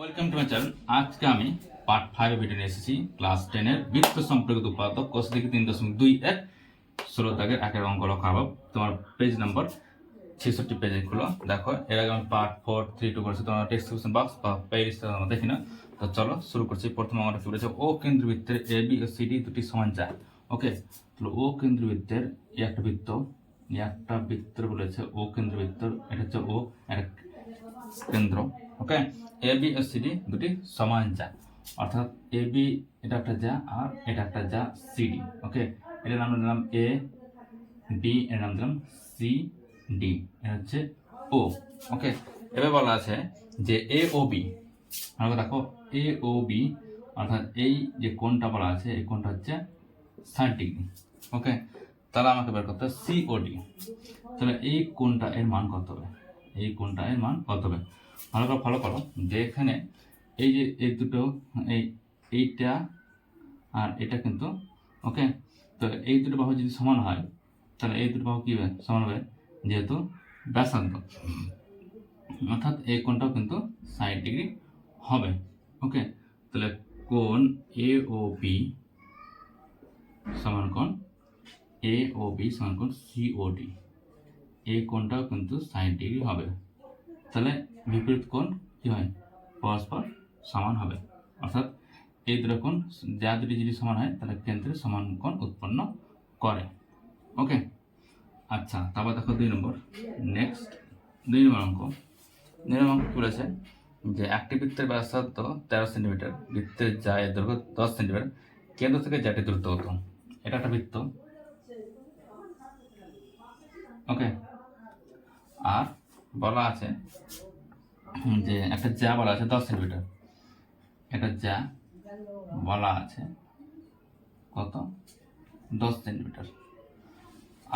Welcome to my channel আজকে আমি part five video নিয়ে এসেছি। ক্লাস টেনের বৃত্ত সম্পর্কিত উপাত্ত কোর্স থেকে তিন দশমিক দুই এক, ষোলো দাগের একের অঙ্ক লখাবো তোমার পেজ নাম্বার ছেষট্টি পেজে খুলো। দেখো, এর আগে আমি পার্ট ফোর থ্রি টু করেছি, তোমার ডেসক্রিপশন বক্স বা পেজ দেখি না। তো চলো, শুরু করছি। প্রথম আমরা কি বলেছে? ও কেন্দ্রবৃত্তের এ বি ও সি ডি দুটি সমান যায়। ওকে তাহলে ও কেন্দ্রবৃত্তের একটা বৃত্ত একটা বৃত্ত বলেছে ও কেন্দ্রবৃত্ত, এটা হচ্ছে ও একটা কেন্দ্র। ওকে এ বি ও সি ডি দুটি সমান যা। অর্থাৎ এ বি এটা একটা যা আর এটা একটা যা সি ডি ওকে এটার নাম দিলাম এ বি এর নাম দিলাম সি ডি এটা হচ্ছে ও ওকে এবার বলা আছে যে এ ও বি আমরা দেখো এ ও বি অর্থাৎ এই যে কোণটা বলা আছে, এই কোণটা হচ্ছে ষাট ডিগ্রি। ওকে তাহলে আমাকে বের করতে হবে সিওডি তাহলে এই কোনটা এর মান কত হবে? এই কোনটা এর মান কত হবে? ভালো করে ফলো করো। যে এখানে এই যে এই দুটো, এই এইটা আর এটা কিন্তু, ওকে? তো এই দুটো বাহু যদি সমান হয়, তাহলে এই দুটো বাহু কী হবে? সমান হবে যেহেতু ব্যাসার্ধ। অর্থাৎ এই কোণটাও কিন্তু ষাট ডিগ্রি হবে, ওকে? তাহলে কোণ এ ও বি সমান কোণ এ ও বি সমান কোণ সিওডি এই কোণটাও কিন্তু ষাট ডিগ্রি হবে। তাহলে বিপরীত কোণ কী হয়? পরস্পর সমান হবে। অর্থাৎ এই দুটো কোণ যা দুটি যদি সমান হয়, তাহলে কেন্দ্রে সমান কোণ উৎপন্ন করে। ওকে আচ্ছা তারপর দেখো দুই নম্বর। নেক্সট দুই নম্বর অঙ্ক। দুই নম্বর অঙ্ক বলেছে যে একটি বৃত্তের ব্যাসার্ধ তেরো সেন্টিমিটার। বৃত্তের যা এর দৈর্ঘ্য দশ সেন্টিমিটার। কেন্দ্র থেকে যাটি দূরত্ব কত? এটা একটা বৃত্ত। ওকে আর বলা আছে যে একটা যা বলা আছে, দশ সেন্টিমিটার। একটা যা বলা আছে, কত? দশ সেন্টিমিটার।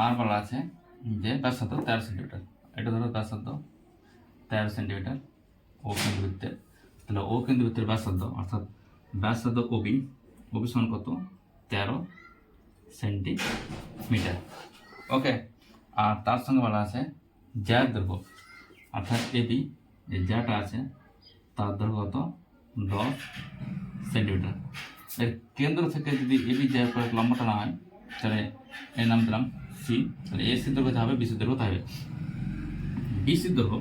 আর বলা আছে যে ব্যাসার্ধ তেরো সেন্টিমিটার। এটা ধরো ব্যাসার্ধ তেরো সেন্টিমিটার ও কেন্দ্রবৃত্তের। তাহলে ও কেন্দ্রবৃত্তের ব্যাসার্ধ, অর্থাৎ ব্যাসার্ধ ওবি ওবি সমান কত? তেরো সেন্টিমিটার। ওকে আর তার সঙ্গে বলা আছে জ্যার দৈর্ঘ্য, অর্থাৎ এবি যে যাটা আছে, তার দৈর্ঘ্য কত? দশ সেন্টিমিটার। এর কেন্দ্র থেকে যদি এবি জ্যার পরে লম্বাটা না হয়, তাহলে এর নাম দিলাম সি। তাহলে এ সি দৈর্ঘ্য হবে বিসি দৈর্ঘ্য হবে। বিসি দৈর্ঘ্য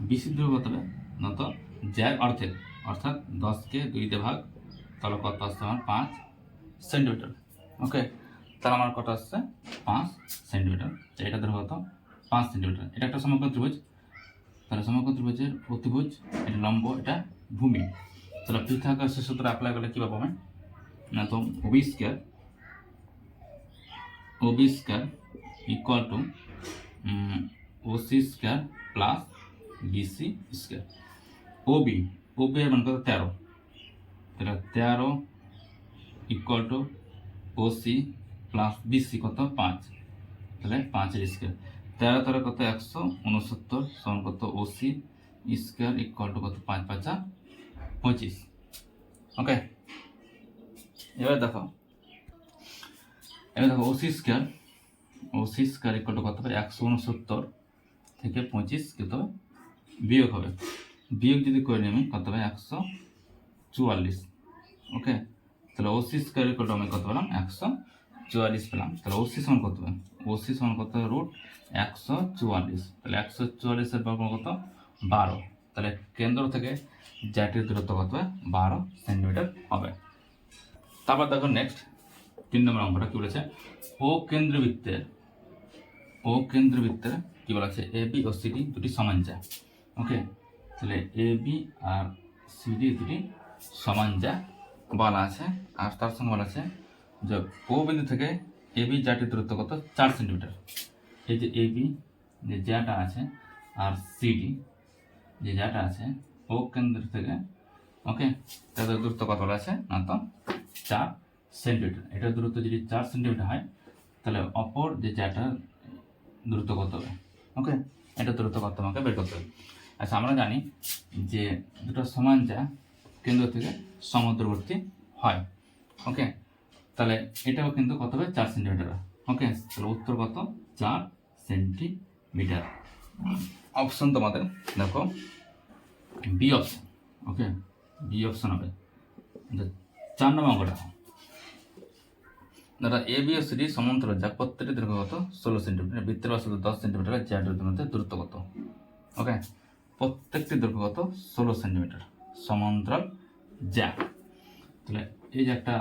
বিসি দৈর্ঘ্য হবে? না তো জ্যার অর্ধেক। অর্থাৎ দশকে দুই দিয়ে ভাগ, তাহলে কত আসছে আমার? পাঁচ সেন্টিমিটার। ওকে, তাহলে আমার কত আসছে? পাঁচ সেন্টিমিটার। এটা ধরো কত? পাঁচ সেন্টিমিটার। এটা একটা সমগ্র ত্রিভুজ। তাহলে সমগ্র ত্রিভুজের অতিভুজ, এটা লম্ব, এটা ভূমি। তাহলে পিথাগোরাসের সূত্র অ্যাপ্লাই করলে কী পাবো আমি? না তো OB square OB square equal to OC square plus BC square OB OB এর মান কত? তেরো। তাহলে তেরো equal to OC plus BC কত? পাঁচ। তাহলে পাঁচের স্কোয়ার তেরো তেরো কত একশো উনসত্তর সমান কত ওসি স্কোয়ার ইকুয়াল টু কত পাঁচ পাঁচা পঁচিশ। ওকে এবার দেখো। এবার দেখো OC square. OC square equal to কত হবে একশো উনসত্তর থেকে পঁচিশ কত হবে বিয়োগ হবে। বিয়োগ যদি করে নিই আমি, কত হবে? একশো চুয়াল্লিশ। ওকে তাহলে ওসি স্কোয়ার ইকুয়াল টু আমি কত পেলাম? একশো চুয়াল্লিশ পেলাম। তাহলে ওসি সমান কত হবে? ওসি সমান কত? রুট একশো চুয়াল্লিশ। তাহলে একশো চুয়াল্লিশের বর্গ কত? বারো। তাহলে কেন্দ্র থেকে জ্যাটির দূরত্ব কত হবে বারো সেন্টিমিটার হবে। তারপর দেখো নেক্সট তিন নম্বর অঙ্কটা কী বলেছে? ও কেন্দ্রবৃত্তের ও কেন্দ্রবৃত্তের কী বলা আছে? এ বি ও সিডি দুটি সমান যা ওকে তাহলে এ বি আর সিডি দুটি সমান যা বলা আছে। আর তার সঙ্গে বলা আছে যে ও বিন্দু থেকে এ বি জাটির দূরত্ব কত? চার সেন্টিমিটার। এই যে এ বি যে জ্যাটা আছে, আর সিডি যে জ্যাটা আছে, ও কেন্দ্র থেকে ওকে তাদের দূরত্ব কত আছে না তো, চার সেন্টিমিটার। এটার দূরত্ব যদি চার সেন্টিমিটার হয়, তাহলে অপর যে জ্যাটার দূরত্ব কত হবে? ওকে এটা দূরত্ব কত আমাকে বের করতে হবে। আচ্ছা আমরা জানি যে দুটো সমান যা কেন্দ্র থেকে সমুদ্রবর্তী হয় ওকে তাহলে এটাও কিন্তু কত হবে? চার সেন্টিমিটার ওকে তাহলে উত্তর কত? চার সেন্টিমিটার অপশন তোমাদের, দেখো। B option okay B option হবে। চার নম্বর অঙ্কটা। দাদা এ বি ও সি ডি সমান্তরাল যা প্রত্যেকটি দৈর্ঘ্য কত? ষোলো সেন্টিমিটার বৃত্তের ব্যাসার্ধ দশ সেন্টিমিটার জ্যাডের মধ্যে দূরত্ব কত? ওকে প্রত্যেকটি দৈর্ঘ্য কত? ষোলো সেন্টিমিটার সমান্তরাল জ্যা তাহলে এই যে একটা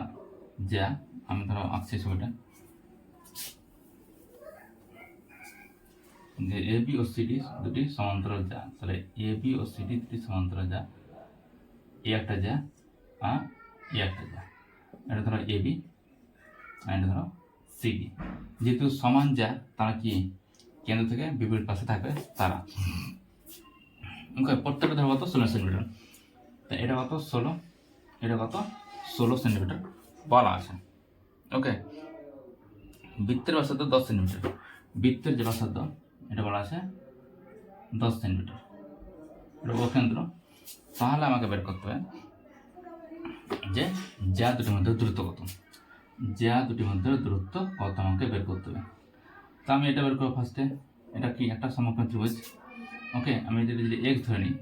জ্যা আমি ধরো আঁকছি ছবিটা। যে এ বি ও সি ডি দুটি সমান্তরাল যা, তাহলে এ বি ও সি ডি দুটি সমান্তরাল যা। এ একটা যা, আর এ একটা যা। এটা ধরো এ বি আর এটা ধরো সি ডি যেহেতু সমান যা, তারা কি কেন্দ্র থেকে বিপরীত পাশে থাকবে? তারা। ওকে প্রত্যেকটা ধরো কত? ষোলো সেন্টিমিটার। তা এটা কত? ষোলো। এটা কত? ষোলো সেন্টিমিটার। বলা আছে। ওকে। বৃত্তের ব্যাসার্ধ দশ সেন্টিমিটার। বৃত্তের যে ব্যাসার্ধ এটা বলা আছে দশ সেন্টিমিটার। এটা কেন্দ্র। তাহলে আমাকে বের করতে হবে যে যা দুটির মধ্যে দূরত্ব কত। যা দুটির মধ্যে দূরত্ব কত আমাকে বের করতে হবে। তা আমি এটা বের করব ফার্স্টে এটা কি? একটা সমকোণ ত্রিভুজ। ওকে, আমি যদি যদি এক্স ধরে নিই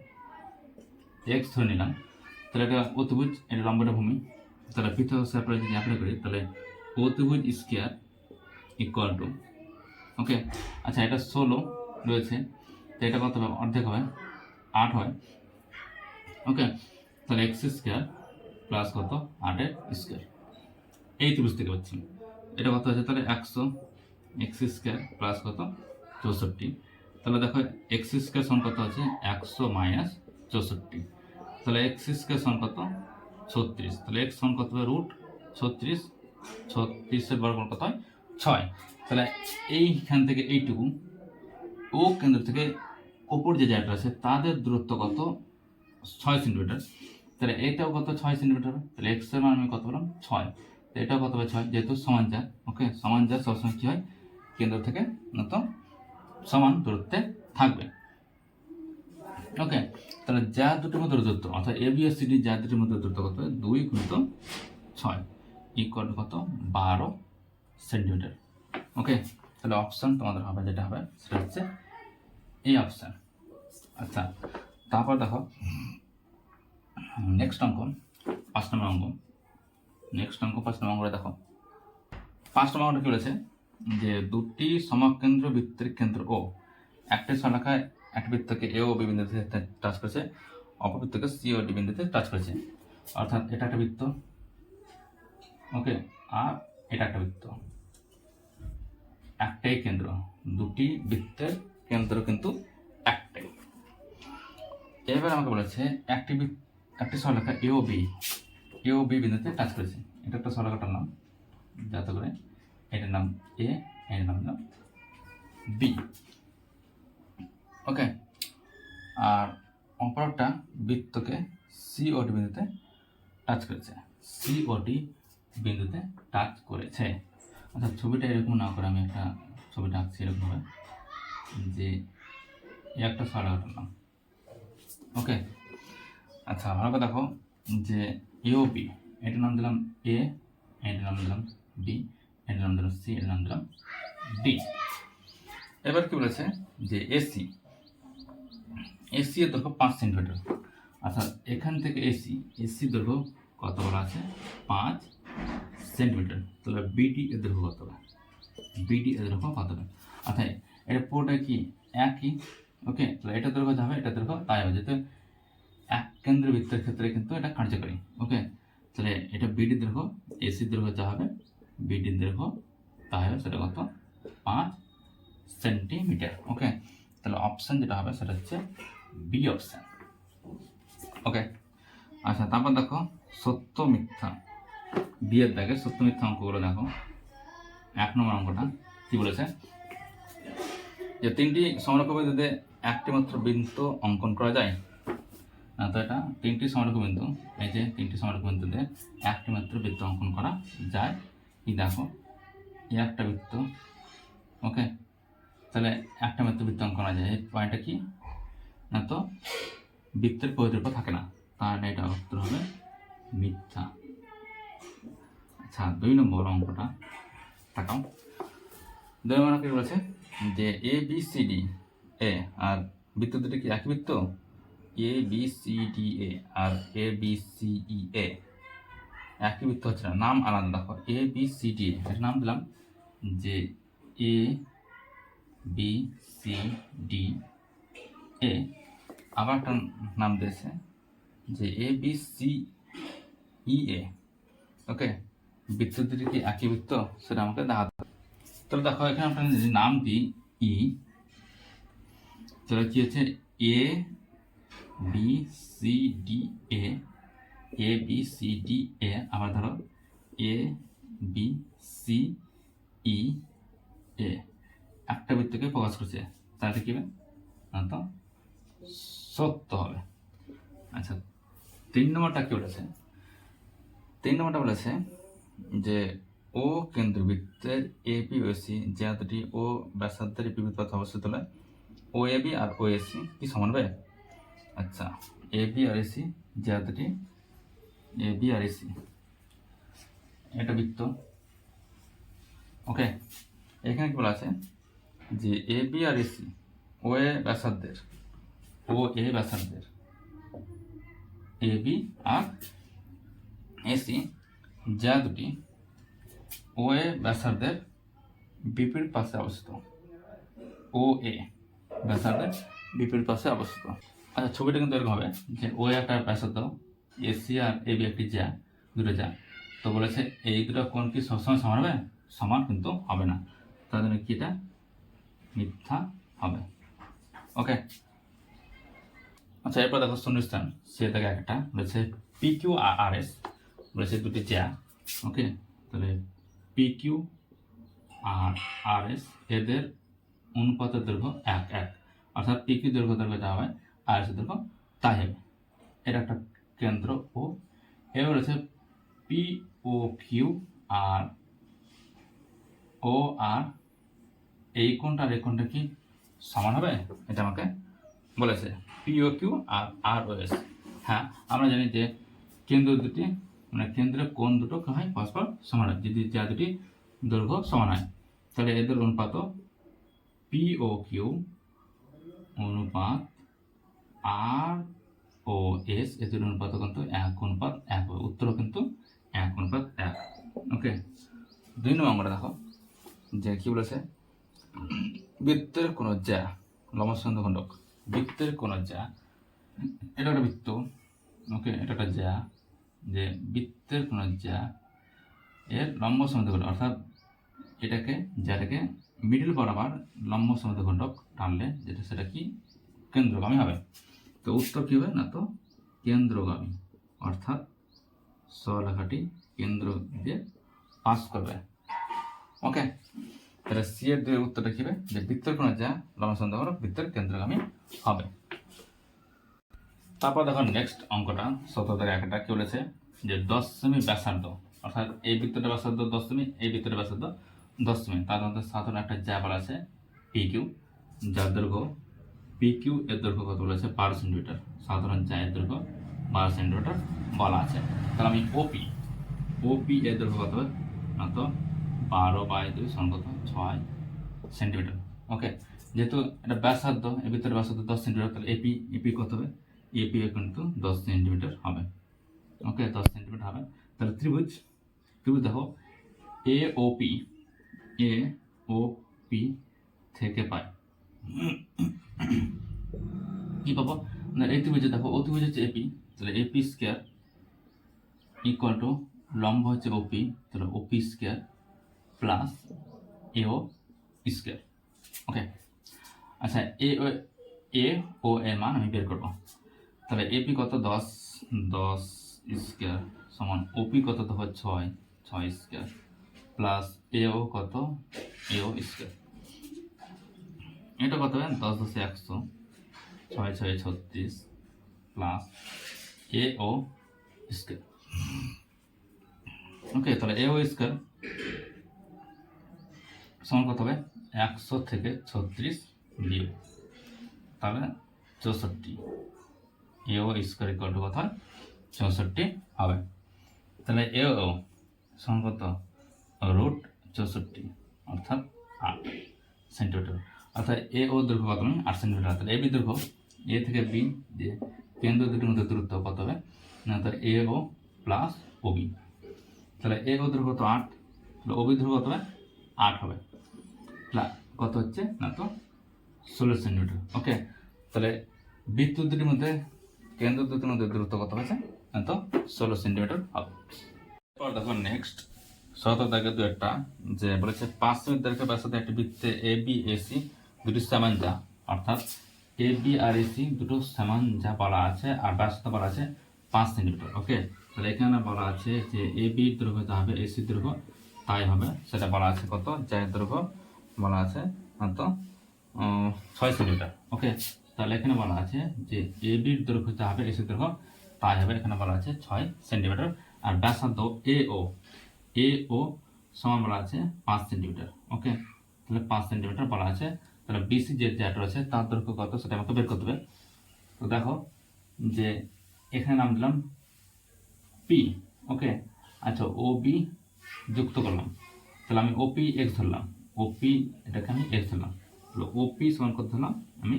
এক্স ধরে নিলাম, তাহলে এটা অতিভুজ, এটা লম্বটা ভূমি। তাহলে পৃথক সেপারে যদি অ্যাপ্লাই করি, তাহলে অতিভুজ স্কোয়ার ইকুয়াল টু ওকে আচ্ছা এটা ষোলো রয়েছে, তো এটা কত অর্ধেক হয় আট হয় ওকে তাহলে এক্স স্কোয়ার প্লাস কত? আটের স্কোয়ার এই ত্রিভুজ থেকে পাচ্ছি এটা কত আছে তাহলে একশো এক্স স্কোয়ার প্লাস কত? চৌষট্টি। তাহলে দেখো এক্স স্কোয়ার সমান কত আছে? একশো মাইনাস চৌষট্টি। তাহলে এক্স স্কোয়ার সমান কত? ছত্রিশ। তাহলে এক্স সমান কত হবে? রুট ছত্রিশ। ছত্রিশের বর্গমূল কত হয়? ছয়। তাহলে এইখান থেকে এইটুকু ও কেন্দ্র থেকে ওপর যে জায়গাটা আছে, তাদের দূরত্ব কত? ছয় সেন্টিমিটার তাহলে এটাও কত? ছয় সেন্টিমিটার হবে তাহলে এক্সের মান আমি কত বললাম ছয়। তো এটাও কত হবে? ছয়। যেহেতু সমান যা ওকে সমান যা সবসময় কী হয়? কেন্দ্র থেকে নত সমান দূরত্বে থাকবে। ওকে তাহলে যা দুটির মধ্যে দূরত্ব, অর্থাৎ এ বি সি ডি যা দুটির মধ্যে দূরত্ব কত? দুই গুণিত ছয়। ইকুয়াল কত? বারো সেন্টিমিটার ওকে তাহলে অপশান তোমাদের হবে, যেটা হবে, সেটা হচ্ছে এই অপশান আচ্ছা তারপর দেখো নেক্সট অঙ্ক, পাঁচ নম্বর অঙ্ক। নেক্সট অঙ্ক, পাঁচ নম্বর অঙ্কটা দেখো। পাঁচ নম্বর অঙ্কটা কি বলেছে? যে দুটি সমকেন্দ্র বৃত্তের কেন্দ্র ও একটি শলাকায় এক বৃত্তকে এ ও বি বিন্দুতে টাচ করেছে, অপর বৃত্তকে সি ও ডি বিন্দুতে টাচ করেছে। অর্থাৎ এটা একটা বৃত্ত। ওকে আর এটা একটা বৃত্ত। একটাই কেন্দ্র। দুটি বৃত্তের কেন্দ্র কিন্তু একটাই। এবার আমাকে বলেছে, একটি একটি সরলরেখা A O B A O B বিন্দুতে টাচ করেছে। এটা একটা সরলরেখাটার নাম। যাতে করে এটার নাম এ এর নাম বি ওকে আর অপরটা বৃত্তকে সি ও ডি বিন্দুতে টাচ করেছে। সি ও ডি বিন্দুতে টাচ করেছে। অর্থাৎ ছবিটা এরকম না করে আমি একটা ছবিটা আঁকছি এরকমভাবে, যে একটা সরলরেখাটার নাম ওকে আচ্ছা ভালো করে দেখো যে এ ও বি এটার নাম দিলাম এ এটার নাম দিলাম বি এটার নাম দিলাম সি এটার নাম দিলাম ডি এবার কি বলেছে? যে এসি এসি এর দৈর্ঘ্য পাঁচ সেন্টিমিটার অর্থাৎ এখান থেকে এসি এসি দৈর্ঘ্য কত বলা আছে? পাঁচ সেন্টিমিটার তাহলে বিডি এর দৈর্ঘ্য কত বিডি এর দৈর্ঘ্য কত অর্থাৎ এটা পুরোটা কি একই? ওকে তাহলে এটা দৈর্ঘ্য যা হবে এটা দৈর্ঘ্য তাই হবে। যেহেতু এক কেন্দ্র বৃত্তের ক্ষেত্রে কিন্তু এটা কার্যকরী। ওকে তাহলে এটা বিডি দৈর্ঘ্য এসি দৈর্ঘ্য যা হবে বিডি দৈর্ঘ্য তা হবে, সেটা কত? পাঁচ সেন্টিমিটার ওকে তাহলে অপশান যেটা হবে সেটা হচ্ছে বি অপশান ওকে আচ্ছা তারপর দেখো, সত্য মিথ্যা। বিয়ের দাগে সত্য মিথ্যা অঙ্কগুলো দেখো। এক নম্বর অঙ্কটা কি বলেছে? যে তিনটি সমরকম বিন্দুতে একটি মাত্র বৃত্ত অঙ্কন করা যায়, না তো এটা? তিনটি সমরক বিন্দু এই যে তিনটি সমরক বিন্দুতে একটি মাত্র বৃত্ত অঙ্কন করা যায়। কি দেখো, এই একটা বৃত্ত ওকে তাহলে একটা মাত্র বৃত্ত অঙ্কন যায়। এই পয়েন্টটা কি? না তো, বৃত্তের পরিদর্ভ থাকে না। তাহলে এটা উত্তর হবে মিথ্যা। আচ্ছা দুই নম্বর অঙ্কটা তাকাও দুই নম্বর কি বলেছে যে A B C D A আর বৃত্ত দুটি কি একই বৃত্ত? A B C D A R A B C E A একই বৃত্ত হচ্ছে না। নাম আলাদা দেখো। A B C D A নাম দিলাম যে A B C D A আবার একটা নাম দিয়েছে যে এ বি সি ই এ ওকে বৃত্ত দুটি কি একই বৃত্ত, সেটা আমাকে হবে। তাহলে দেখো, এখানে আমরা যদি নাম দিই ই তাহলে কি হচ্ছে? A B C D A A B C D A আবার ধরো এ বি সি ই এ একটা বৃত্তকে প্রকাশ করছে। তাহলে কি হবে? তো সত্য হবে। আচ্ছা তিন নম্বরটা কি বলেছে? তিন নম্বরটা বলেছে যে ও কেন্দ্রবৃত্তের এ বি ও সি, যে দুটি ও ব্যাসার্ধের বিপরীত পথে অবস্থিত হলে ও এ, বি আর ও এসি কি সমান হবে? আচ্ছা এ আর এসি যে দুটি এ, বি আর এসি এটা বৃত্ত। ওকে, এখানে কি বলা আছে? যে এ, বি আর এসি ও, এ ব্যাসার্ধের, ও, এ ব্যাসার্ধের, এ, বি আর এসি যা দুটি ও, এ ব্যাসার্ধের বিপির পাশে অবস্থিত, ও, এ ব্যাসার্ধের বিপির পাশে অবস্থিত। আচ্ছা ছবিটা কিন্তু এরকম হবে যে ও একটা ব্যাসার্ধ এসি আর এ, বি একটি যা, দুটো যা। তো বলেছে এই দুটো কোন কি সবসময় সমান হবে? সমান কিন্তু হবে না। তার জন্য কি এটা মিথ্যা হবে। ওকে আচ্ছা এরপর দেখো শূন্যস্থান সে থেকে একটা, বলেছে পি কিউ আর এস বলেছে দুটি জ্যা ওকে তাহলে পি কিউ আর আর এস এদের অনুপাতের দৈর্ঘ্য এক এক। অর্থাৎ পি কিউ দৈর্ঘ্য দৈর্ঘ্য যা হবে আর এস দৈর্ঘ্য তাই হবে। এটা একটা কেন্দ্র ও। এবার রয়েছে পি ও কিউ আর ও আর এই কোণটা আর এই কোণটা কি সমান হবে? এটা আমাকে বলেছে। পিও কিউ আর আর ও এস হ্যাঁ আমরা জানি যে কেন্দ্র দুটি মানে কেন্দ্রের কোণ দুটো হয়? পরস্পর সমান হয়। যদি যা দুটি দৈর্ঘ্য সমান হয়, তাহলে এদের অনুপাত পি ও কিউ অনুপাত আর ও এস এদের অনুপাত কিন্তু এক অনুপাত এক হবে উত্তরও কিন্তু এক অনুপাত এক। ওকে দুই নম্বর দেখো, যে কি বলেছে? বৃত্তের কোন যা লম্বসন্ধ খণ্ডক, বৃত্তের কোন যা এটা একটা বৃত্ত ওকে এটা একটা যা যে বৃত্তের কোন যা এর লম্ব সমুদ্র অর্থাৎ এটাকে যাটাকে মিডিল বরাবর লম্ব সমুদ্র খণ্ডক টানলে, যেটা সেটা কি? কেন্দ্রগামী হবে। তো উত্তর কী হবে? না তো, কেন্দ্রগামী। অর্থাৎ সলেখাটি কেন্দ্র দিয়ে পাস করবে। ওকে তাহলে সি এর দুই উত্তরটা কি হবে যে বৃত্তের কোণ যা লম্বসন্ধ বৃত্তের কেন্দ্রগামী হবে। তারপর দেখো নেক্সট অঙ্কটা সতেরো একটা কি বলেছে? যে দশ ব্যাসার্ধ, অর্থাৎ এই বৃত্তটা ব্যাসার্ধ দশ এই বৃত্তটা ব্যাসার্ধ দশ তার মধ্যে সাধারণ একটা বলা আছে পি কিউ যার দৈর্ঘ্য পি কিউ এর দৈর্ঘ্য কত বলেছে? বারো সেন্টিমিটার। সাধারণ এর দৈর্ঘ্য বারো সেন্টিমিটার বলা আছে। তাহলে আমি ওপি ওপি এর দৈর্ঘ্য কত হবে? না তো বারো বাই দুই সঙ্গত ছয় সেন্টিমিটার ওকে যেহেতু এটা ব্যাসার্ধ, এর ভিতরে ব্যাসার্ধ দশ সেন্টিমিটার তাহলে এপি এপি কত হবে? এপি কিন্তু দশ সেন্টিমিটার হবে। ওকে দশ সেন্টিমিটার হবে। তাহলে ত্রিভুজ ত্রিভুজ দেখো এ O P A O P থেকে পাই। কি পাবো? না, এই ত্রিভুজে দেখো, ও ত্রিভুজ হচ্ছে এপি তাহলে এপি স্কোয়ার ইকুয়াল টু লম্ব হচ্ছে ওপি তাহলে OP square plus AO square okay আচ্ছা এ ও এ ও এর মান আমি বের করব। তাহলে এপি কত? দশ দশ স্কোয়ার সমান ওপি কত? দেখো ছয় ছয় স্কোয়ার প্লাস এও কত? এও স্কোয়ার এটা কত হবে? দশ দশে একশো, ছয় ছয় ছত্রিশ plus A O square okay তাহলে এ ও স্কোয়ার সমান কত হবে? একশো থেকে ছত্রিশ বিয়োগ তাহলে চৌষট্টি। A O square equal to হয়? চৌষট্টি হবে। তাহলে এ ও সমান কত? রুট চৌষট্টি, অর্থাৎ আট সেন্টিমিটার অর্থাৎ এ ও দৈর্ঘ্য কত আমি আট সেন্টিমিটার তাহলে এ বি দৈর্ঘ্য এ থেকে বি দিয়ে কেন্দ্র দুটির মধ্যে দূরত্ব কত হবে? না, তাহলে এ ও প্লাস ওবি তাহলে এ ও দূর কত? আট। তাহলে ওবি দূর কত হবে? আট হবে। প্লা- কত হচ্ছে? না তো, ষোলো সেন্টিমিটার ওকে তাহলে বিদ্যুৎ দুটির মধ্যে, কেন্দ্র দুটির মধ্যে দূরত্ব কত হয়েছে? না তো, ষোলো সেন্টিমিটার হবে। এরপর দেখো নেক্সট সতেরো দাগে দু একটা, যে বলেছে পাঁচ সেন্ট দৈর্ঘ্য ব্যাসার্ধ একটি বৃত্তে এ বি এসি দুটি যা, অর্থাৎ এ বি আর এসি দুটো সমান যা বলা আছে, আর ব্যাসার্ধ বলা আছে পাঁচ সেন্টিমিটার ওকে তাহলে এখানে বলা আছে যে এ বি দৈর্ঘ্য যা হবে এসি দৈর্ঘ্য, তাই হবে। সেটা বলা আছে কত? যার দৈর্ঘ্য বলা আছে তো ছয় সেন্টিমিটার ওকে, তাহলে এখানে বলা আছে যে এ বির দৈর্ঘ্য যা হবে এসি দৈর্ঘ্য তাই হবে, এখানে বলা আছে ছয় সেন্টিমিটার। আর ব্যাসার্ধ এ ও এ ও সমান বলা আছে পাঁচ সেন্টিমিটার। ওকে, তাহলে পাঁচ সেন্টিমিটার বলা আছে। তাহলে বিসি যে জ্যাট রয়েছে, তার দৈর্ঘ্য কত, সেটা আমাকে বের করতে হবে। তো দেখো যে এখানে নাম দিলাম পি ওকে। আচ্ছা ও বি যুক্ত করলাম। তাহলে আমি ওপি এক্স ধরলাম। ওপি এটাকে আমি এক্স ধরলাম। তাহলে ওপি সমান কত ধরলাম? আমি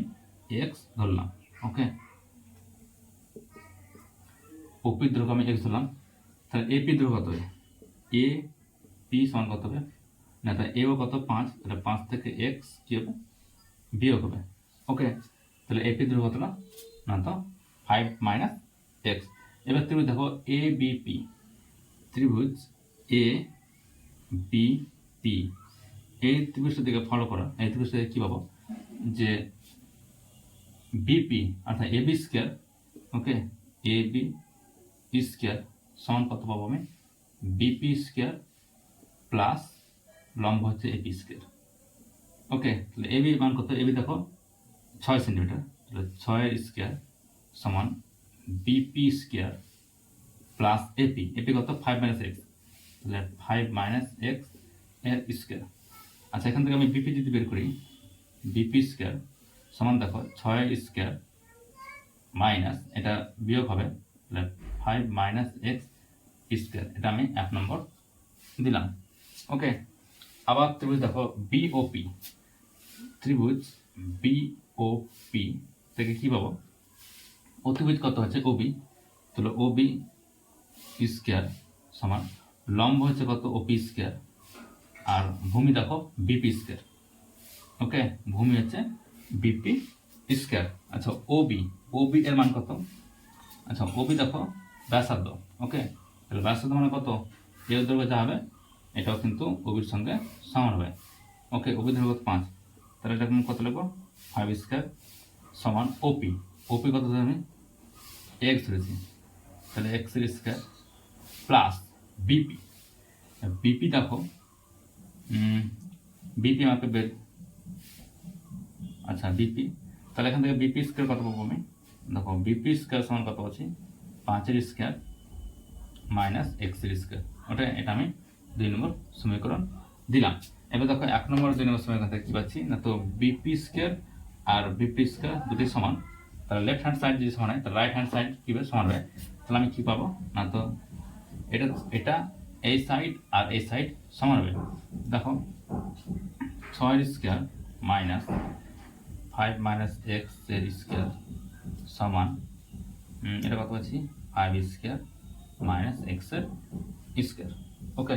এক্স ধরলাম ওকে ওপি দৈর্ঘ্য আমি এক্স ধরলাম। তাহলে এপি দৈর্ঘ্য কত হবে? এ পি সমান কত হবে? না, তাহলে এও কত? পাঁচ। তাহলে পাঁচ থেকে এক্স কী হবে? বিয়োগ হবে ওকে তাহলে এপি দৈর্ঘ্য কত না, তো ফাইভ মাইনাস এক্স এবার তুমি দেখো এ বিপি ত্রিভুজ এ বি পি এই ত্রিভুজটার দিকে ফলো করা, এই ত্রিভুজটা কী পাবো? যে বিপি অর্থাৎ A B square okay A B square সমান কত পাবো আমি? বিপি স্কোয়ার প্লাস লম্ব হচ্ছে এপি স্কোয়ার ওকে তাহলে এবি মান কত? এবি দেখো, ছয় সেন্টিমিটার তাহলে ছয় স্কোয়ার সমান BP square plus AP AP কত? ফাইভ মাইনাস এক্স তাহলে ফাইভ মাইনাস এক্সের স্কোয়ার আচ্ছা এখান থেকে আমি বিপি যদি বের করি বিপি স্কোয়ার সমান দেখো ছয় স্কোয়ার মাইনাস এটা বিয়োগ হবে ফাইভ মাইনাস এক্স স্কোয়ার এটা আমি এক নম্বর দিলাম। ওকে আবার ত্রিভুজ দেখো বিওপি ত্রিভুজ বিওপি থেকে কি পাবো? অতিভুজ কত হচ্ছে? ওবি তাহলে ওবি স্কোয়ার সমান লম্ব হচ্ছে কত? ওপি স্কোয়ার আর ভূমি দেখো বিপি স্কোয়ার ওকে ভূমি হচ্ছে বিপি স্কোয়ার আচ্ছা ওবি ওবি এর মান কত? আচ্ছা ওবি দেখো, ব্যাসার্ধ ওকে তাহলে ব্যাসার্ধ মানে কত? এর দৈর্ঘ্য যা হবে, এটাও কিন্তু ওবির সঙ্গে সমান হবে। ওকে ওবি দৈর্ঘ্য পাঁচ। তাহলে এটা কত লিখব? ফাইভ স্কোয়ার সমান ওপি ওপি কত আমি? এক্স ধরেছি। তাহলে X square plus BP BP দেখো বিপি আমাকে বের আচ্ছা বিপি তাহলে এখান থেকে বিপি স্কোয়ার কত পাবো আমি? দেখো বিপি স্কোয়ার সমান কত আছে পাঁচের স্কোয়ার মাইনাস এক্সের স্কোয়ার ওটা, এটা আমি দুই নম্বর সমীকরণ দিলাম। এবার দেখো, এক নম্বর, দুই নম্বর সমীকরণ থেকে কী পাচ্ছি? না তো বিপি স্কোয়ার আর বিপি স্কোয়ার দুটি সমান। তাহলে লেফট হ্যান্ড সাইড যদি সমান হয়, তাহলে রাইট হ্যান্ড সাইড কীভাবে সমান হবে। তাহলে আমি কী পাবো? না তো, এটা এটা এই সাইড আর এই সাইড সমান হবে। দেখো ছয়ের স্কোয়ার মাইনাস ফাইভ মাইনাস এক্সের স্কোয়ার সমান এটা কত পাচ্ছি? ফাইভ স্কোয়ার মাইনাস এক্সের স্কোয়ার ওকে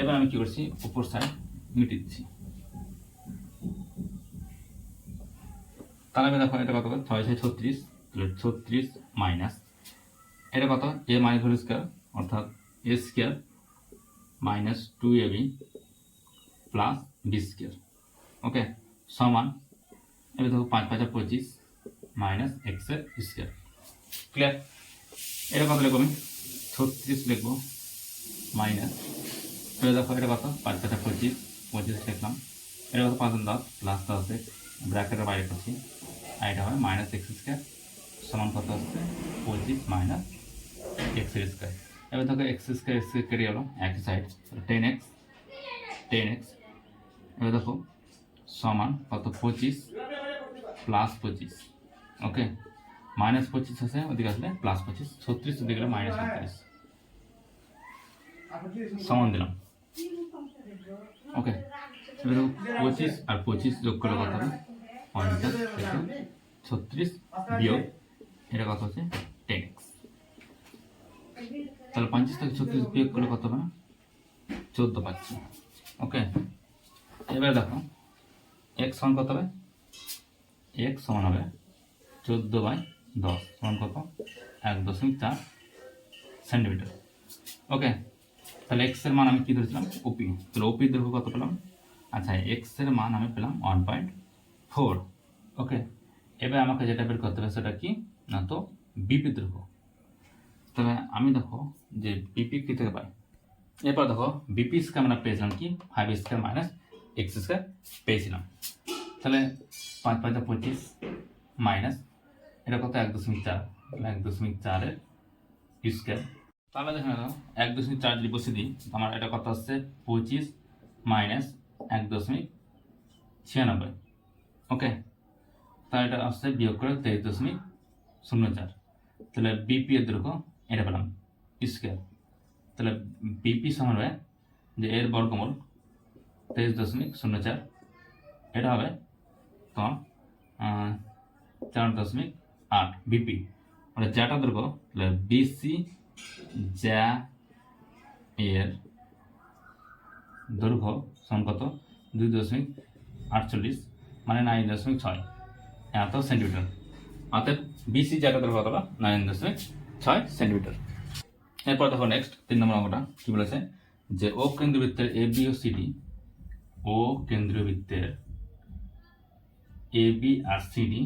এবার আমি কি করছি? উপর সাইড মিটিয়ে দিচ্ছি। তাহলে আমি দেখো, এটা কত ছয় ছয় ছত্রিশ, তাহলে ছত্রিশ মাইনাস এটা কত? এ মাইনাস স্কোয়ার অর্থাৎ A square minus two A B plus B square okay সমান, এবার দেখো পাঁচ পাঁচা পঁচিশ মাইনাস এক্সের স্কোয়ার ক্লিয়ার এটা কত লিখব আমি? ছত্রিশ লিখব মাইনাস এবার দেখো এটা কত? পাঁচ পাঁচা পঁচিশ পঁচিশ লিখলাম। এটা কত? পাঁচ দশ প্লাস দশ ব্র্যাকেটের বাইরে করছি। আর এটা হবে মাইনাস এক্স স্কোয়ার সমান কত হচ্ছে? পঁচিশ মাইনাস এক্সের স্কোয়ার এবার দেখো এক্স স্কোয়ার এক্স কেটে গেলো। একই side ten X ten X এবার দেখো, সমান কত? পঁচিশ প্লাস পঁচিশ ওকে মাইনাস পঁচিশ আছে, ওদিকে আসলে প্লাস পঁচিশ, ছত্রিশ ওদিকে গেলে মাইনাস ছত্রিশ সমান দিলাম ওকে এবার দেখো, পঁচিশ আর পঁচিশ যোগ করে কত হবে? পঞ্চাশ ছত্রিশ বিয়োগ, এটা কত হচ্ছে? টেন এক্স তাহলে পঞ্চাশ থেকে ছত্রিশ বিয়োগ করলে কত হবে? চোদ্দ পাচ্ছি। ওকে? এবার দেখো এক্স সমান কত হবে? এক্স সমান হবে চোদ্দ বাই দশ। সমান কত? এক দশমিক চার সেন্টিমিটার। ওকে? তাহলে এক্সের মান আমি কি ধরেছিলাম? ওপি তাহলে ওপি দৈর্ঘ্য কত পেলাম? আচ্ছা এক্সের মান আমি পেলাম ওয়ান পয়েন্ট ফোর ওকে? এবার আমাকে যেটা বের করতে হবে সেটা কি? না তো বিপি দৈর্ঘ্য তাহলে আমি দেখো যে বিপি কি থেকে পাই। এরপর দেখো বিপি স্কোয়ার আমরা পেয়েছিলাম কি? Five square minus X square পেয়েছিলাম তাহলে পাঁচ পাঁচ পঁচিশ মাইনাস এটা কত? এক দশমিক চার। এক দশমিক চারের স্কোয়ার তাহলে দেখে, এক দশমিক চার যদি বসে দিই আমার এটা কত আসছে? পঁচিশ মাইনাস এক দশমিক ছিয়ানব্বই। ওকে? তাহলে এটা আসছে বিয়োগ করে তেইশ দশমিক শূন্য চার। তাহলে বিপি এর দৈর্ঘ্য এটা পেলাম। স্কোয়ার তাহলে বিপি সমান হবে যে এর বর্গমূল তেইশ দশমিক শূন্য চার। এটা হবে আহ, চার দশমিক আট বিপি। মানে যাটা দৈর্ঘ্য তাহলে বিসি যা এর দৈর্ঘ্য সমান দুই দশমিক আটচল্লিশ মানে নাইন দশমিক ছয়। এত সেন্টিমিটার অর্থাৎ বিসি জায়গা দৈর্ঘ্য কত নাইন দশমিক ছয় সেন্টিমিটার এরপর দেখো নেক্সট তিন নম্বর অঙ্কটা, কি বলেছে? যে ও কেন্দ্রবৃত্তের এ বি ও সিডি ও কেন্দ্রীয় বৃত্তের এ বি আর সিডি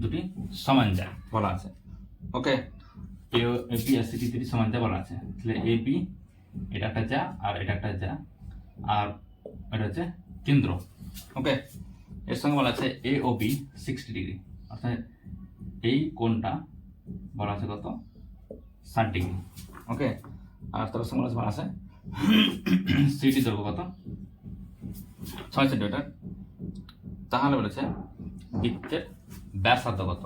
দুটি সমান যায়, বলা আছে। ওকে এ বি আর সিডি দুটি সমান যা বলা আছে। তাহলে এ বি এটা একটা যা আর এটা একটা যা, আর এটা হচ্ছে কেন্দ্র। ওকে এর সঙ্গে বলা আছে A O B sixty degree অর্থাৎ এই কোণটা বলা আছে কত? ষাট ডিগ্রি ওকে আর তার সঙ্গে বলা আছে। সিটি দৈর্ঘ্য কত? ছয় সেন্টিমিটার। তাহলে বলেছে বৃত্তের ব্যাসার্ধ কত?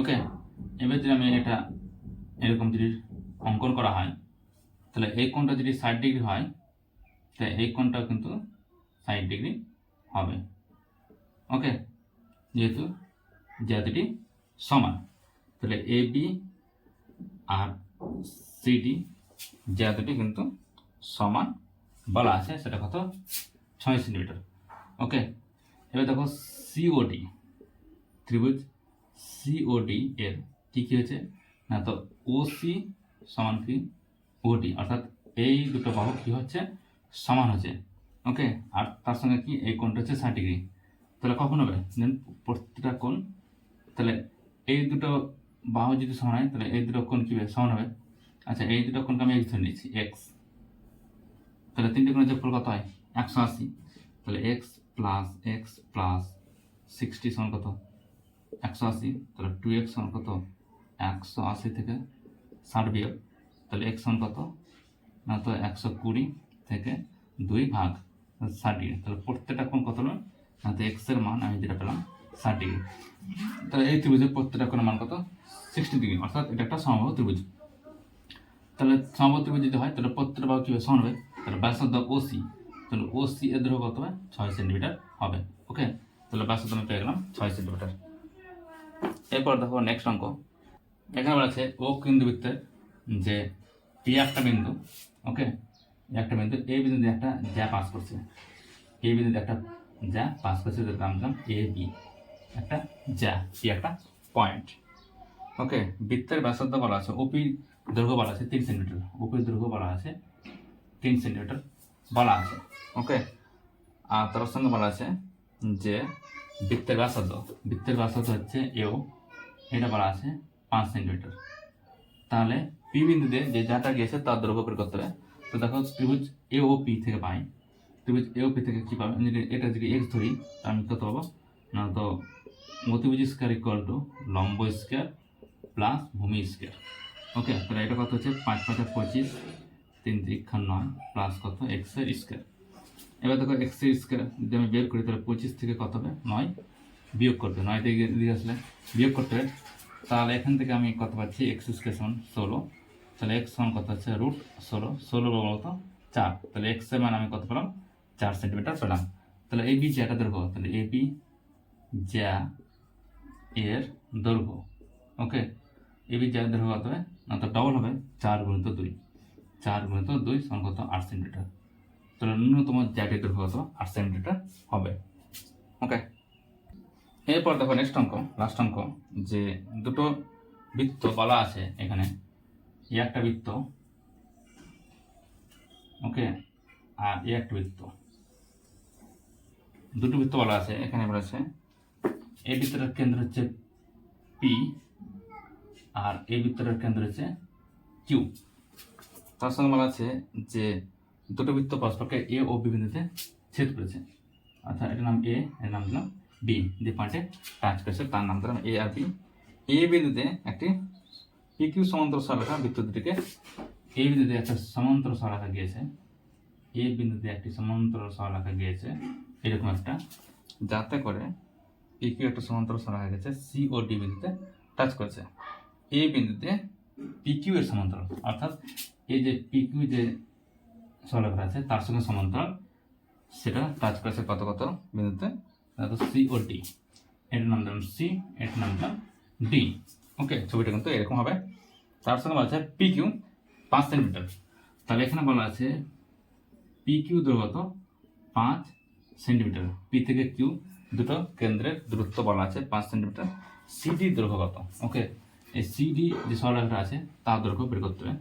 ওকে এবার যদি আমি এটা এরকম যদি অঙ্কন করা হয় তাহলে এই কোণটা যদি ষাট ডিগ্রি হয় তাহলে এই কোণটাও কিন্তু ষাট ডিগ্রি হবে। ওকে যেহেতু জাতিটি সমান তাহলে এ বি আর সিডি জাতিটি কিন্তু সমান বলা আছে, সেটা কত? ছয় সেন্টিমিটার ওকে এবার দেখো সিওডি ত্রিভুজ সিওডি এর কি কি হয়েছে? না, তো ওসি সমান কি? ওডি অর্থাৎ এই দুটো বাহু কি হচ্ছে? সমান হচ্ছে। ওকে আর তার সঙ্গে কি? এই কোণটা হচ্ছে ষাট ডিগ্রি। তাহলে কখন হবে? প্রতিটা কোণ। তাহলে এই দুটো বাহু যদি সমান হয়, তাহলে এই দুটো কোণ কি হবে? সমান হবে। আচ্ছা এই দুটো কোণকে আমি এক্স ধরে নিচ্ছি এক্স তাহলে তিনটে কোণের যোগফল কত হয়? একশো আশি। তাহলে X plus X plus sixty সমান কত? একশো আশি। তাহলে টু এক্স সমান কত? একশো আশি থেকে ষাট বিয়োগ। তাহলে এক্স সমান কত? না তো একশো কুড়ি থেকে দুই ভাগ ষাট ডিগ্রি। তাহলে প্রত্যেকটা কোণ কত হলো? না তো এক্সের মান আমি যেটা পেলাম ষাট ডিগ্রি। তাহলে এই ত্রিভুজের প্রত্যেকটা কোণের মান কত? সিক্সটি ডিগ্রি অর্থাৎ এটা একটা সমবাহু ত্রিভুজ। তাহলে সমবাহু ত্রিভুজ যদি হয়, তাহলে প্রত্যেকটা বাহু কীভাবে সমান হবে? তাহলে ব্যাসার্ধ ওসি তাহলে ওসি এর দৈর্ঘ্য কত হবে? ছয় সেন্টিমিটার হবে ওকে তাহলে ব্যাসার্ধ আমি পেয়ে গেলাম ছয় সেন্টিমিটার। এরপর দেখো নেক্সট অঙ্ক। এখানে বলা আছে ও কেন্দ্রবৃত্তের যে পি একটা বিন্দু ওকে একটা বিন্দু এই বিন্দুতে একটা যা পাস করছে। এই বিন্দুতে একটা যা পাস করছে তার নাম দিলাম এ বি একটা যা পি একটা পয়েন্ট ওকে, বৃত্তের ব্যাসার্ধ বলা আছে, ওপি দৈর্ঘ্য বলা আছে তিন সেন্টিমিটার ওপির দৈর্ঘ্য বলা আছে তিন সেন্টিমিটার বলা আছে, ওকে? আর তার সঙ্গে বলা আছে যে বৃত্তের ব্যাসার্ধ বৃত্তের ব্যাসার্ধ হচ্ছে এও এটা বলা আছে পাঁচ সেন্টিমিটার। তাহলে পি বিন্দুতে যে যাটা গেছে তার দৈর্ঘ্য বের করতে হবে। তো দেখো ত্রিভুজ এ ও পি থেকে পাই, ত্রিভুজ এ ও পি থেকে কী পাবে? যদি এটা যদি এক্স ধরি আমি কত পাবো? না তো অতিভুজ স্কোয়ার ইকুয়াল টু লম্ব স্কোয়ার প্লাস ভূমি স্কোয়ার। ওকে তাহলে এটা কত হচ্ছে? পাঁচ পাঁচে পঁচিশ, তিন দীক্ষা নয়, প্লাস কত? এক্সের স্কোয়ার। এবার দেখো এক্সের স্কোয়ার, যদি আমি বের করি, তাহলে পঁচিশ থেকে কত হবে? নয়। বিয়োগ করতে নয় থেকে দিয়ে আসলে বিয়োগ করতে হবে। তাহলে এখান থেকে আমি কত পাচ্ছি? এক্স স্কোয়ার সমান ষোলো। তাহলে এক্স সমান কত হচ্ছে? রুট ষোলো। ষোলো বলতো চার। তাহলে এক্সের মান আমি কত পেলাম? চার সেন্টিমিটার পেলাম। তাহলে এই বি জ্যাটা দৈর্ঘ্য তাহলে এ বি জ্যা এর দৈর্ঘ্য। ওকে এবি চার দৈর্ঘ্য কত হবে না তো ডবল হবে চার গুণিত দুই। চার গুণিত দুই সমান কত? আট সেন্টিমিটার তাহলে ন্যূনতম জ্যাটের দৈর্ঘ্য কত আট সেন্টিমিটার হবে। ওকে এরপর দেখো নেক্সট অঙ্ক লাস্ট অঙ্ক, যে দুটো বৃত্ত বলা আছে এখানে। এই একটা বৃত্ত। ওকে আর এই একটা বৃত্ত। দুটো বৃত্ত বলা আছে, এখানে বলেছে এই বৃত্তটার কেন্দ্র হচ্ছে পি আর এই বৃত্তটার কেন্দ্র হচ্ছে কিউ তার সঙ্গে বলা আছে যে দুটো বৃত্ত পরস্পরকে এ ও বি বিন্দুতে ছেদ করেছে। অর্থাৎ এটার নাম এ এর নাম দিলাম বি যে পয়েন্টে টাচ করেছে, তার নাম দিলাম এ আর বি এ বিন্দুতে একটি পি কিউ সমান্তর সরলরেখা বৃত্ত দুটিকে এই বিন্দুতে একটা সমান্তর সরলরেখা গিয়েছে। এই বিন্দুতে একটি সমান্তর সরলরেখা গিয়েছে, এরকম একটা। যাতে করে পি কিউ একটা সমান্তর সরলরেখা গেছে সি ও ডি বিন্দুতে টাচ করেছে। এই বিন্দুতে পি কিউ এর সমান্তরাল, অর্থাৎ এই যে পি কিউ যে সরলরেখা আছে, তার সঙ্গে সমান্তরাল, সেটা টাচ করেছে কত কত বিন্দুতে? সি ও ডি এটার নাম দিলাম সি এটার নাম দিলাম ডি ওকে ছবিটা কিন্তু এরকম হবে। তার সঙ্গে বলা আছে পি কিউ পাঁচ সেন্টিমিটার। তাহলে এখানে বলা আছে পি কিউ দূরত্ব পাঁচ সেন্টিমিটার। পি থেকে কিউ দুটো কেন্দ্রের দূরত্ব বলা আছে পাঁচ সেন্টিমিটার। সিডি দৈর্ঘ্য ওকে এই সিডি যে সরলরেখাটা আছে, তার দৈর্ঘ্য বের করতে হবে।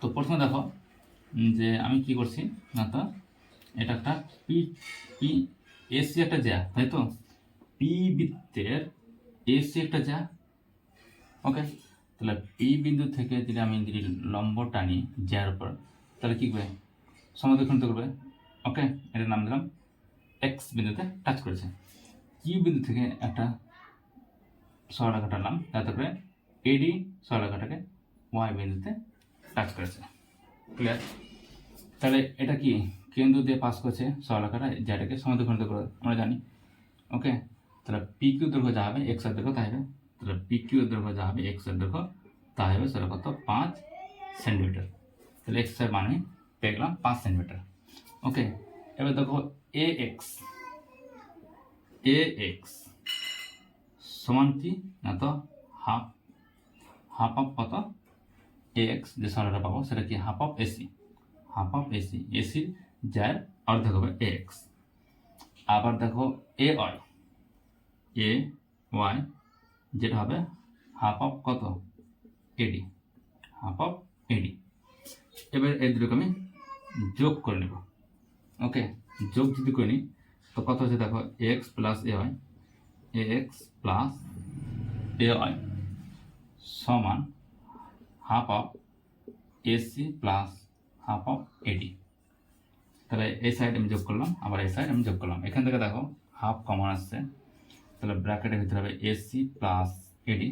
তো প্রথমে দেখো যে আমি কি করছি? না তো, এটা একটা পি পি এসি একটা জ্যা, তাই তো? পি বৃত্তের এসি একটা জ্যা। ওকে তাহলে পি বিন্দু থেকে যদি আমি যদি লম্ব টানি জ্যার উপর, তাহলে কি করবে? সমাধিখণ্ডিত করবে। ওকে এটার নাম দিলাম এক্স বিন্দুতে টাচ করেছে। কিউ বিন্দু থেকে একটা সরলরেখা টানলাম যাতে করে এডি সরলরেখাটাকে ওয়াই বিন্দুতে টাচ করেছে। ক্লিয়ার তাহলে এটা কি? কেন্দ্র দিয়ে পাস করছে সরলরেখাটা, যেটাকে সমাধিখণ্ডিত করে, আমরা জানি। ওকে তাহলে পি কিউ দৈর্ঘ্য যা হবে এক্সের দৈর্ঘ্য তাই হবে। তাহলে পি কিউ দৈর্ঘ্য যা হবে এক্সের দৈর্ঘ্য তা হবে সেটা কত পাঁচ সেন্টিমিটার। তাহলে এক্সের মানে পেয়ে গেলাম পাঁচ সেন্টিমিটার। ওকে এবার দেখো এ এক্স এ এক্স সমান কি না তো হাফ হাফ অফ কত? এ এক্স যে সরলটা পাবো সেটা কি? Half of AC half of AC এসির যার অর্ধেক হবে এ এক্স আবার দেখো এ ওয়াই এ ওয়াই যেটা হবে হাফ অফ কত? এডি হাফ অফ এডি এবার এই দুটোকে আমি যোগ করে নেব। ওকে? যোগ যদি করে, তো কত হচ্ছে দেখো? X plus A Y X plus A Y সমান half of AC plus half of AD তাহলে এই সাইড আমি যোগ করলাম, আবার এই সাইড আমি যোগ করলাম। এখান থেকে দেখো হাফ কমন আসছে। তাহলে ব্র্যাকেটের ভিতরে হবে AC plus AD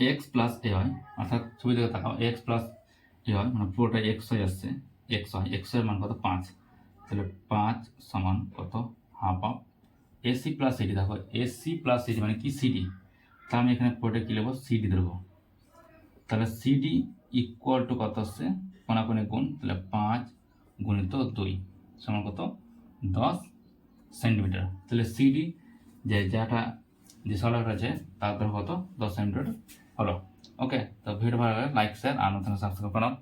X plus A হয় অর্থাৎ ছবি থেকে তাকাও এক্স প্লাস এ হয় মানে পুরোটা এক্স হয়ে আসছে এক্স হয় এক্সের মান কত? পাঁচ। তাহলে পাঁচ সমান কত? Half of AC plus AD দেখো এসি প্লাস এডি মানে কি সিডি তা আমি এখানে পুরোটা কি নেব সিডি দেবো তাহলে সিডি ইকুয়াল টু কত আসছে? কোনাকোনি গুণ, তাহলে পাঁচ গুণিত দুই। সমান কত? দশ সেন্টিমিটার। তাহলে সিডি যে যাটা যে সলার আছে, তার দৈর্ঘ্য কত? দশ সেন্টিমিটার হলো। ওকে তো ভিডিও ভালো লাগলে লাইক শেয়ার আর নতুন সাবস্ক্রাইব করাও